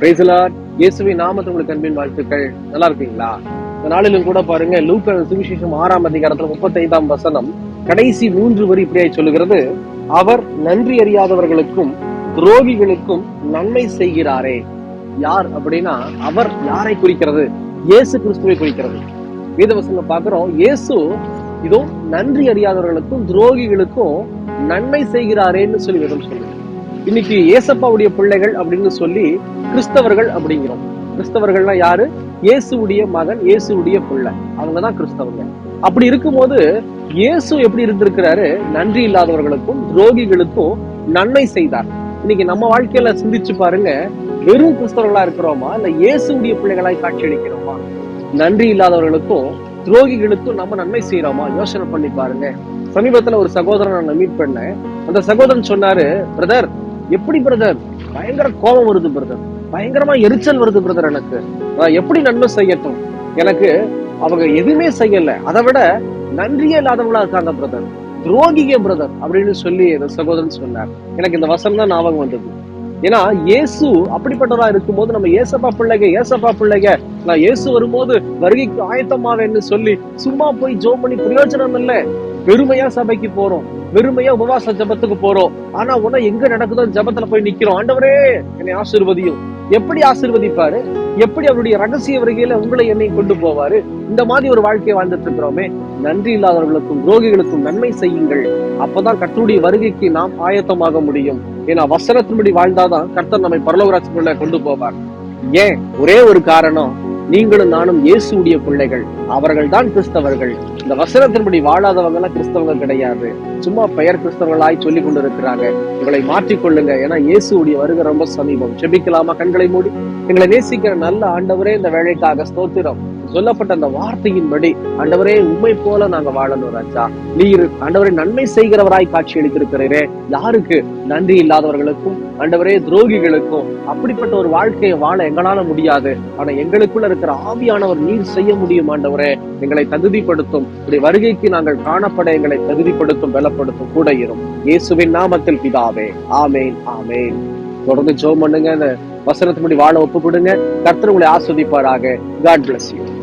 இயேசுவை இயேசுவின் நாமத்தில் உங்களுக்கு அன்பின் வாழ்த்துக்கள். நல்லா இருக்கீங்களா? இந்த நாளிலும் கூட பாருங்க லூக்க சுவிசேஷம் ஆறாம் அதிகாரத்துல முப்பத்தைந்தாம் வசனம் கடைசி மூன்று வரி இப்படியாய் சொல்லுகிறது. அவர் நன்றி அறியாதவர்களுக்கும் துரோகிகளுக்கும் நன்மை செய்கிறாரே. யார் அப்படின்னா அவர் யாரை குறிக்கிறது? இயேசு கிறிஸ்துவை குறிக்கிறது. வேதவசனம் பாக்குறோம் இயேசு இதோ நன்றி அறியாதவர்களுக்கும் துரோகிகளுக்கும் நன்மை செய்கிறாரேன்னு சொல்லி விதம் சொல்லுங்க இன்னைக்கு ஏசப்பாவுடைய பிள்ளைகள் அப்படின்னு சொல்லி கிறிஸ்தவர்கள் அப்படிங்கிறோம். கிறிஸ்தவர்கள்னா யாரு? இயேசுடைய மகன் இயேசுடைய பிள்ளை. அவங்க தான் கிறிஸ்தவங்க. அப்படி இருக்கும்போது இயேசு எப்படி இருந்திருக்கிறாரு? நன்றி இல்லாதவர்களுக்கும் துரோகிகளுக்கும் நன்மை செய்தார். இன்னைக்கு நம்ம வாழ்க்கையில சிந்திச்சு பாருங்க. வெறும் கிறிஸ்தவர்களா இருக்கிறோமா? இல்ல இயேசுடைய பிள்ளைகளாய் காட்சியளிக்கிறோமா? நன்றி இல்லாதவர்களுக்கும் துரோகிகளுக்கும் நம்ம நன்மை செய்யறோமா யோசனை பண்ணி பாருங்க. சமீபத்துல ஒரு சகோதரன் நான் மீட் பண்ணேன். அந்த சகோதரன் சொன்னாரு பிரதர் எப்படி பிரதர்? பயங்கர கோபம் வருது பிரதர். பயங்கரமா எரிச்சல் வருது பிரதர் எனக்கு. நான் எப்படி நன்மை செய்யட்டும்? எனக்கு அவங்க எதுவுமே செய்யல. அதை விட நன்றியே இல்லாதவங்களா இருக்காங்க பிரதர் துரோகிக பிரதர் அப்படின்னு சொல்லி அந்த சகோதரன் சொன்னார். எனக்கு இந்த வசனம் தான் ஞாபகம் வந்தது. ஏன்னா இயேசு அப்படிப்பட்டவரா இருக்கும்போது நம்ம ஏசப்பா பிள்ளைங்க ஏசப்பா பிள்ளைங்க. நான் இயேசு வரும்போது வருகைக்கு ஆயத்தமாவேன்னு சொல்லி சும்மா போய் ஜோம் பண்ணி பிரயோஜனம் இல்லை. வெறுமையா சபைக்கு போறோம். வெறுமையா உபவாச ஜபத்துக்கு போறோம். ஆனா உன எங்க நடக்குதோ ஜபத்துல போய் நிக்கிறோம். ஆண்டவரே என்னை ஆசிர்வதியும். எப்படி ஆசிர்வதிப்பாரு? எப்படி அவருடைய ரகசிய வருகையில உங்களை என்னை கொண்டு போவாரு? இந்த மாதிரி ஒரு வாழ்க்கையை வாழ்ந்துட்டு இருக்கிறோமே. நன்றி இல்லாதவர்களுக்கும் துரோகிகளுக்கும் நன்மை செய்யுங்கள். அப்பதான் கர்த்தருடைய வருகைக்கு நாம் ஆயத்தமாக முடியும். ஏன்னா வசனத்தின்படி வாழ்ந்தாதான் கர்த்தர் நம்மை பரலோகராட்சிக்குள்ள கொண்டு போவார். ஏன்? ஒரே ஒரு காரணம். நீங்களும் நானும் இயேசுடைய பிள்ளைகள். அவர்கள் தான் கிறிஸ்தவர்கள். இந்த வசனத்தின்படி வாழாதவங்க எல்லாம் கிறிஸ்தவங்க கிடையாது. சும்மா பெயர் கிறிஸ்தவர்களாய் சொல்லி கொண்டு இருக்கிறாங்க உங்களை மாற்றிக்கொள்ளுங்க ஏன்னா இயேசுடைய வருகை ரொம்ப சமீபம். செபிக்கலாமா? கண்களை மூடி. எங்களை நேசிக்கிற நல்ல ஆண்டவரே இந்த வேலைக்காக ஸ்தோத்திரம். சொல்லப்பட்ட அந்த வார்த்தையின்படி ஆண்டவரே உண்மை போல நாங்க வாழணும் ராஜா. நீர் ஆண்டவரே நன்மை செய்கிறவராய் காட்சி அளித்திருக்கிறீரே. யாருக்கு? நன்றி இல்லாதவர்களுக்கும் ஆண்டவரே துரோகிகளுக்கும். அப்படிப்பட்ட ஒரு வாழ்க்கையை வாழ எங்களால முடியாது. ஆனா எங்களுக்குள்ள இருக்கிற ஆவியானவர் நீர் செய்ய முடியும் ஆண்டவரே. எங்களை தகுதிப்படுத்தும். இப்படி வருகைக்கு நாங்கள் காணப்பட எங்களை தகுதிப்படுத்தும் பலப்படுத்தும். கூட இரும். இயேசுவின் நாமத்தில் பிதாவே. ஆமேன் ஆமேன். தொடர்ந்து ஜோம் பண்ணுங்க. வசனத்தின்படி வாழ ஒப்பு கொடுங்க கர்த்தர் உங்களை ஆஸ்வதிப்பாராக. God bless you